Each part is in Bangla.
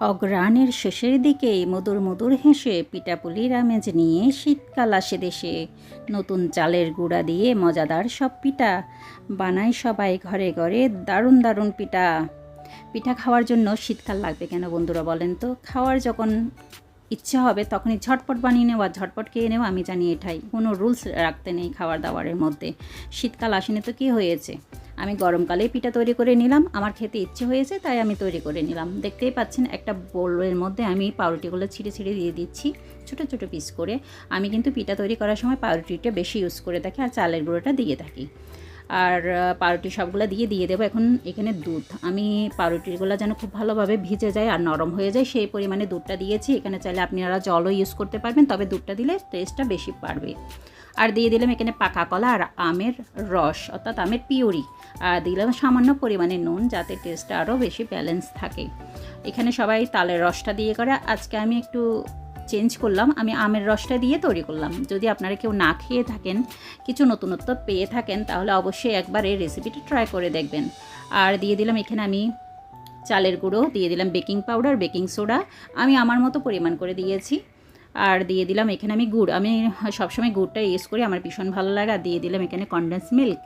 অগ্রহায়ণের শেষের দিকেই মধুর মধুর হেসে পিঠাপুলির আমেজ নিয়ে শীতকাল আসে দেশে। নতুন চালের গুঁড়া দিয়ে মজাদার সব পিঠা। বানায় সবাই ঘরে ঘরে দারুণ দারুণ পিঠা। পিঠা খাওয়ার জন্য শীতকাল লাগবে কেন বন্ধুরা বলেন তো? খাওয়ার যখন ইচ্ছা হবে তখনই ঝটপট বানিয়ে নেওয়া, ঝটপট খেয়ে নেওয়া, আমি জানি এটাই। কোনো রুলস রাখতে নেই খাবার দাবারের মধ্যে। শীতকাল আসেনি তো কী হয়েছে? আমি গরমকালেই পিঠা তৈরি করে নিলাম। আমার খেতে ইচ্ছে হয়েছে, তাই আমি তৈরি করে নিলাম। দেখতেই পাচ্ছেন, একটা বোলের মধ্যে আমি পাউরুটিগুলো ছিঁড়ে ছিঁড়ে দিয়ে দিচ্ছি, ছোটো ছোটো পিস করে। আমি কিন্তু পিঠা তৈরি করার সময় পাউরুটিটা বেশি ইউজ করে থাকি আর চালের গুঁড়োটা দিয়ে থাকি। আর পাউরুটি সবগুলো দিয়ে দিয়ে দেবো এখন এখানে দুধ। আমি পাউরুটিগুলো যেন খুব ভালোভাবে ভিজে যায় আর নরম হয়ে যায়, সেই পরিমাণে দুধটা দিয়েছি। এখানে চাইলে আপনারা জলও ইউজ করতে পারবেন, তবে দুধটা দিলে টেস্টটা বেশি পারবে আর দিয়ে দিলাম এখানে পাকা কলা আর আমের রস, অর্থাৎ আমের পিউরি। আর দিলাম সামান্য পরিমাণে নুন, যাতে টেস্টটা আরও বেশি ব্যালেন্স থাকে। এখানে সবাই তালের রসটা দিয়ে করে। আজকে আমি একটু চেঞ্জ করলাম, আমি আমের রসটা দিয়ে তৈরি করলাম। যদি আপনারা কেউ না খেয়ে থাকেন, কিছু নতুনত্ব পেয়ে থাকেন, তাহলে অবশ্যই একবার এই রেসিপিটা ট্রাই করে দেখবেন। আর দিয়ে দিলাম এখানে আমি চালের গুঁড়ো, দিয়ে দিলাম বেকিং পাউডার বেকিং সোডা আমি আমার মতো পরিমাণ করে দিয়েছি। আর দিয়ে দিলাম এখানে আমি গুড়। আমি সবসময় গুড়টা ইউজ করি, আমার ভীষণ ভালো লাগে। আর দিয়ে দিলাম এখানে কন্ডেন্স মিল্ক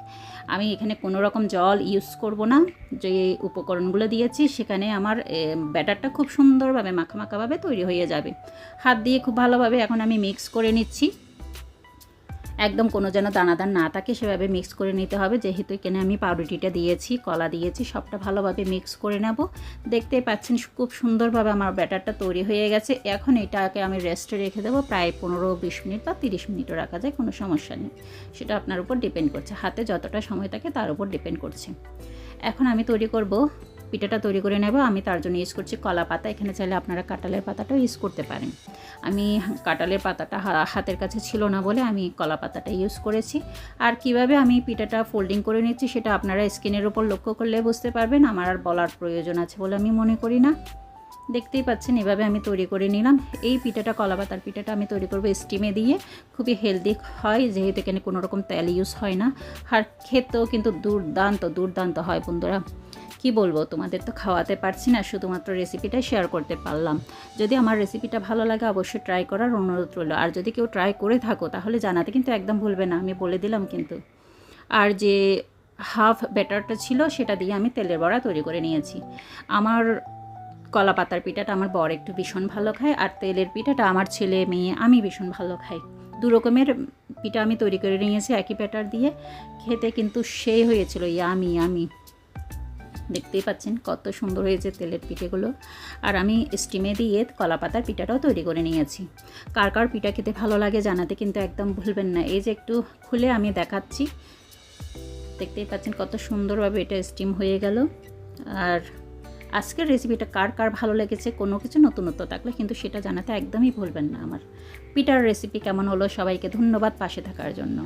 আমি এখানে কোনো রকম জল ইউজ করব না। যে উপকরণগুলো দিয়েছি, সেখানে আমার ব্যাটারটা খুব সুন্দরভাবে, মাখামাখাভাবে তৈরি হয়ে যাবে। হাত দিয়ে খুব ভালোভাবে এখন আমি মিক্স করে নিচ্ছি। একদম কোনো যেন দানাদার না থাকে, সেভাবে মিক্স করে নিতে হবে। যেহেতু এখানে আমি পাউরুটিটা দিয়েছি, কলা দিয়েছি, সবটা ভালোভাবে মিক্স করে নেব। দেখতেই পাচ্ছেন, খুব সুন্দরভাবে আমার ব্যাটারটা তৈরি হয়ে গেছে। এখন এটাকে আমি রেস্টে রেখে দেবো, প্রায় পনেরো বিশ মিনিট বা তিরিশ মিনিটও রাখা যায়, কোনো সমস্যা নেই। সেটা আপনার উপর ডিপেন্ড করছে। হাতে যতটা সময় থাকে, তার উপর ডিপেন্ড করছে। এখন আমি তৈরি করব পিঠাটা তৈরি করে নেব। আমি তার জন্য ইউজ করছি কলা পাতা। এখানে চাইলে আপনারা কাঁঠালের পাতাটাও ইউজ করতে পারেন। আমি কাঁঠালের পাতাটা হাতের কাছে ছিল না বলে আমি কলা পাতাটা ইউজ করেছি। আর কীভাবে আমি পিঠাটা ফোল্ডিং করে নিচ্ছি সেটা আপনারা স্কিনের উপর লক্ষ্য করলে বুঝতে পারবেন। আমার আর বলার প্রয়োজন আছে বলে আমি মনে করি না। দেখতেই পাচ্ছেন, এভাবে আমি তৈরি করে নিলাম। এই পিঠাটা, কলা পাতার পিঠাটা আমি তৈরি করব স্টিমে দিয়ে। খুবই হেলদি হয়, যেহেতু এখানে কোনো রকম তেল ইউজ হয় না। আর খেতেও কিন্তু দুর্দান্ত দুর্দান্ত হয় বন্ধুরা। কি বলব? তোমাদের তো খাওয়াতে পারছি না, শুধুমাত্র রেসিপিটাই শেয়ার করতে পারলাম। যদি আমার রেসিপিটা ভালো লাগে, অবশ্যই ট্রাই করার অনুরোধ রইল। আর যদি কেউ ট্রাই করে থাকো, তাহলে জানাতে কিন্তু একদম ভুলবে না, আমি বলে দিলাম কিন্তু। আর যে হাফ ব্যাটারটা ছিল, সেটা দিয়ে আমি তেলের বড়া তৈরি করে নিয়েছি। আমার কলা পাতার পিঠাটা আমার বর একটু ভীষণ ভালো খায়, আর তেলের পিঠাটা আমার ছেলে, মেয়ে, আমি ভীষণ ভালো খাই। দু রকমের পিঠা আমি তৈরি করে নিয়েছি একই ব্যাটার দিয়ে। খেতে কিন্তু সেই হয়েছিল, ইয়ামি ইয়ামি। দেখতেই পাচ্ছেন কত সুন্দর হয়েছে তেলের পিঠেগুলো। আর আমি স্টিমে দিয়ে কলা পাতার পিঠাটাও তৈরি করে নিয়েছি। কার কার পিঠা খেতে ভালো লাগে জানাতে কিন্তু একদম ভুলবেন না। এই যে একটু খুলে আমি দেখাচ্ছি। দেখতেই পাচ্ছেন কত সুন্দরভাবে এটা স্টিম হয়ে গেল। আর আজকের রেসিপিটা কার কার ভালো লেগেছে, কোনো কিছু নতুনত্ব থাকলে কিন্তু সেটা জানাতে একদমই ভুলবেন না আমার। পিঠার রেসিপি কেমন হলো সবাইকে ধন্যবাদ পাশে থাকার জন্য।